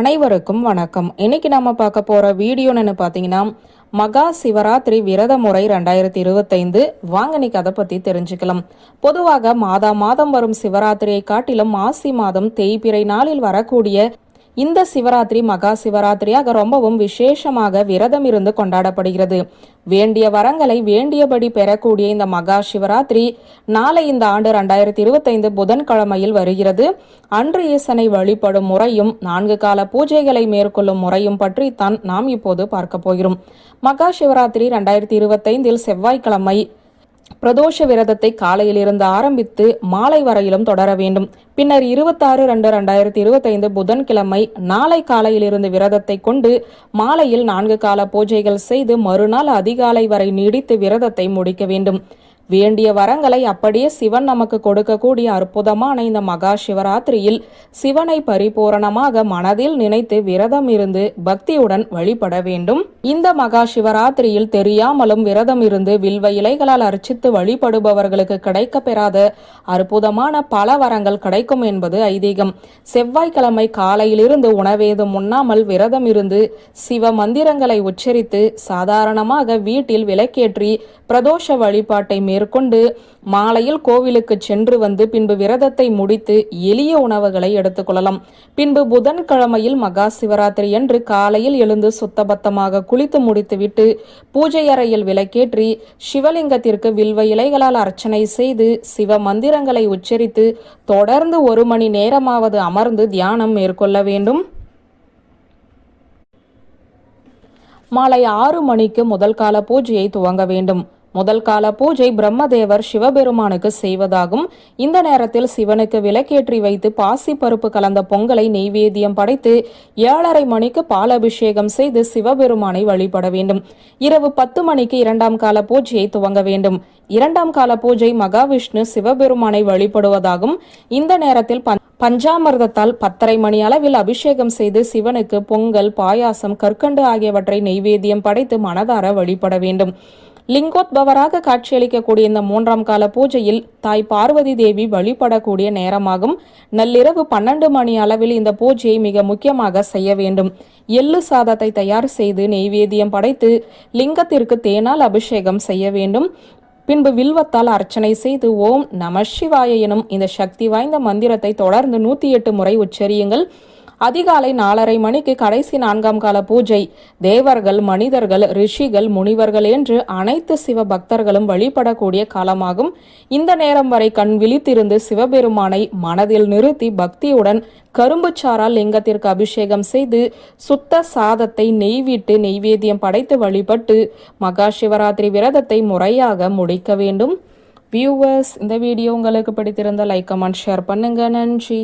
அனைவருக்கும் வணக்கம். இன்னைக்கு நாம பார்க்க போற வீடியோன்னு பார்த்தீங்கன்னா மகா சிவராத்திரி விரத முறை ரெண்டாயிரத்தி இருபத்தைந்து. வாங்க இன்னைக்கு அதை பத்தி தெரிஞ்சுக்கலாம். பொதுவாக மாதா மாதம் வரும் சிவராத்திரியை காட்டிலும் மாசி மாதம் தேய்பிறை நாளில் வரக்கூடிய இந்த சிவராத்திரி மகா சிவராத்திரியாக ரொம்பவும் விசேஷமாக விரதம் இருந்து கொண்டாடப்படுகிறது. வேண்டிய வரங்களை வேண்டியபடி பெறக்கூடிய இந்த மகா சிவராத்திரி நாளை இந்த ஆண்டு ரெண்டாயிரத்தி இருபத்தைந்து புதன்கிழமையில் வருகிறது. அன்று ஈசனை வழிபடும் முறையும் நான்கு கால பூஜைகளை மேற்கொள்ளும் முறையும் பற்றி தான் நாம் இப்போது பார்க்க போகிறோம். மகா சிவராத்திரி ரெண்டாயிரத்தி இருபத்தைந்தில் செவ்வாய்க்கிழமை பிரதோஷ விரதத்தை காலையிலிருந்து ஆரம்பித்து மாலை வரையிலும் தொடர வேண்டும். பின்னர் இருபத்தாறு ரெண்டு ரெண்டாயிரத்தி இருபத்தைந்து புதன்கிழமை நாளை காலையிலிருந்து விரதத்தை கொண்டு மாலையில் நான்கு கால பூஜைகள் செய்து மறுநாள் அதிகாலை வரை நீடித்து விரதத்தை முடிக்க வேண்டும். வேண்டிய வரங்களை அப்படியே சிவன் நமக்கு கொடுக்கக்கூடிய அற்புதமான இந்த மகா சிவராத்திரியில் சிவனை பரிபூரணமாக மனதில் நினைத்து விரதம் இருந்து பக்தியுடன் வழிபட வேண்டும். இந்த மகா சிவராத்திரியில் தெரியாமலும் விரதம் இருந்து வில்வ இலைகளால் அர்ச்சித்து வழிபடுபவர்களுக்கு கிடைக்க பெறாத அற்புதமான பல வரங்கள் கிடைக்கும் என்பது ஐதீகம். செவ்வாய்க்கிழமை காலையிலிருந்து உணவேதும் உண்ணாமல் விரதம் இருந்து சிவ மந்திரங்களை உச்சரித்து சாதாரணமாக வீட்டில் விளக்கேற்றி பிரதோஷ வழிபாட்டை மேற்கொண்டு மாலையில் கோவிலுக்கு சென்று வந்து பின்பு விரதத்தை முடித்து எளிய உணவுகளை எடுத்துக்கொள்ளலாம் பின்பு புதன்கிழமையில் மகா சிவராத்திரி அன்று காலையில் எழுந்து சுத்தபத்தமாக குளித்து முடித்துவிட்டு பூஜை அறையில் விளக்கேற்றி சிவலிங்கத்திற்கு வில்வ இலைகளால் அர்ச்சனை செய்து சிவ மந்திரங்களை உச்சரித்து தொடர்ந்து ஒரு மணி நேரமாவது அமர்ந்து தியானம் மேற்கொள்ள வேண்டும். மாலை ஆறு மணிக்கு முதல் கால பூஜையை துவங்க வேண்டும். முதல் கால பூஜை பிரம்மதேவர் சிவபெருமானுக்கு செய்வதாகும். இந்த நேரத்தில் சிவனுக்கு விளக்கேற்றி வைத்து பாசி பருப்பு கலந்த பொங்கலை நெய்வேத்தியம் படைத்து ஏழரை மணிக்கு பாலபிஷேகம் செய்து சிவபெருமானை வழிபட வேண்டும். இரவு பத்து மணிக்கு இரண்டாம் கால பூஜையை துவங்க வேண்டும். இரண்டாம் கால பூஜை மகாவிஷ்ணு சிவபெருமானை வழிபடுவதாகும். இந்த நேரத்தில் பஞ்சாமிர்தத்தால் பத்தரை மணி அளவில் அபிஷேகம் செய்து சிவனுக்கு பொங்கல் பாயாசம் கற்கண்டு ஆகியவற்றை நெய்வேத்தியம் படைத்து மனதார வழிபட வேண்டும். லிங்கோத்பவராக காட்சியளிக்கக்கூடிய இந்த மூன்றாம் கால பூஜையில் தாய் பார்வதி தேவி வழிபடக்கூடிய நேரமாகும். நள்ளிரவு பன்னெண்டு மணி அளவில் இந்த பூஜையை மிக முக்கியமாக செய்ய வேண்டும். எள்ளு சாதத்தை தயார் செய்து நெய்வேதியம் படைத்து லிங்கத்திற்கு தேனால் அபிஷேகம் செய்ய வேண்டும். பின்பு வில்வத்தால் அர்ச்சனை செய்து ஓம் நம சிவாய எனும் இந்த சக்தி வாய்ந்த மந்திரத்தை தொடர்ந்து நூத்தி எட்டு முறை உச்சரியுங்கள். அதிகாலை நாலரை மணிக்கு கடைசி நான்காம் கால பூஜை. தேவர்கள் மனிதர்கள் ரிஷிகள் முனிவர்கள் என்று அனைத்து சிவ பக்தர்களும் வழிபடக்கூடிய காலமாகும். இந்த நேரம் வரை கண் விழித்திருந்து சிவபெருமானை மனதில் நிறுத்தி பக்தியுடன் கரும்புச்சாரால் லிங்கத்திற்கு அபிஷேகம் செய்து சுத்த சாதத்தை நெய்விட்டு நெய்வேத்தியம் படைத்து வழிபட்டு மகா சிவராத்திரி விரதத்தை முறையாக முடிக்க வேண்டும். வியூவர்ஸ் இந்த வீடியோ உங்களுக்கு பிடித்திருந்த லைக் கமெண்ட் ஷேர் பண்ணுங்க. நன்றி.